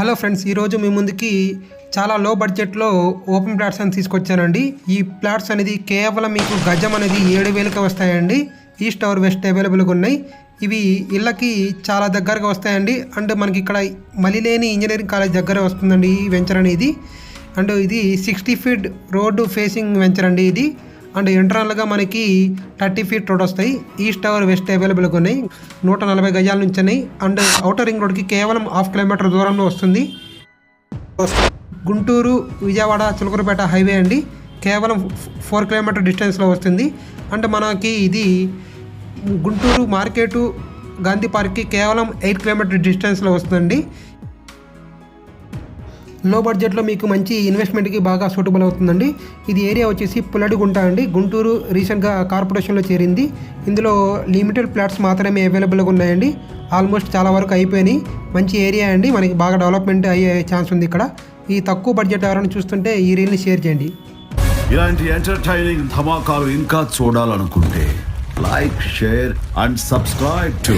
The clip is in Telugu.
హలో ఫ్రెండ్స్ ఈరోజు మీ ముందుకి చాలా లో బడ్జెట్లో ఓపెన్ ప్లాట్స్ అని తీసుకొచ్చానండి. ఈ ప్లాట్స్ అనేది కేవలం మీకు గజం అనేది ఏడు వేలకి వస్తాయండి. ఈస్ట్ ఆర్ వెస్ట్ అవైలబుల్గా ఉన్నాయి. ఇవి ఇళ్ళకి చాలా దగ్గరగా వస్తాయండి. అండ్ మనకి ఇక్కడ మలిలేని ఇంజనీరింగ్ కాలేజ్ దగ్గర వస్తుందండి ఈ వెంచర్ అనేది. అండ్ ఇది sixty feet road facing venture అండి ఇది. అండ్ ఇంటర్నల్గా మనకి థర్టీ ఫీట్ రోడ్ వస్తాయి. ఈస్ట్ అవర్ వెస్ట్ అవైలబుల్గా ఉన్నాయి. నూట నలభై గజాల నుంచి అండ్ అవుటర్ రింగ్ రోడ్కి కేవలం హాఫ్ కిలోమీటర్ దూరంలో వస్తుంది. గుంటూరు విజయవాడ చిలకలపేట హైవే అండి. కేవలం ఫోర్ కిలోమీటర్ డిస్టెన్స్లో వస్తుంది. అండ్ మనకి ఇది గుంటూరు మార్కెటు గాంధీ పార్క్కి కేవలం ఎయిట్ కిలోమీటర్ డిస్టెన్స్లో వస్తుందండి. లో బడ్జెట్లో మీకు మంచి ఇన్వెస్ట్మెంట్కి బాగా సూటబుల్ అవుతుందండి. ఇది ఏరియా వచ్చేసి పుల్లడిగుంట అండి. గుంటూరు రీసెంట్గా కార్పొరేషన్లో చేరింది. ఇందులో లిమిటెడ్ ప్లాట్స్ మాత్రమే అవైలబుల్గా ఉన్నాయండి. ఆల్మోస్ట్ చాలా వరకు అయిపోయినాయి. మంచి ఏరియా అండి. మనకి బాగా డెవలప్మెంట్ అయ్యే ఛాన్స్ ఉంది ఇక్కడ. ఈ తక్కువ బడ్జెట్ ఎవరైనా చూస్తుంటే ఈ రీల్ని షేర్ చేయండి. ఇలాంటి ఎంటర్టైనింగ్ ధమాకాలు ఇంకా చూడాలనుకుంటే like share and subscribe to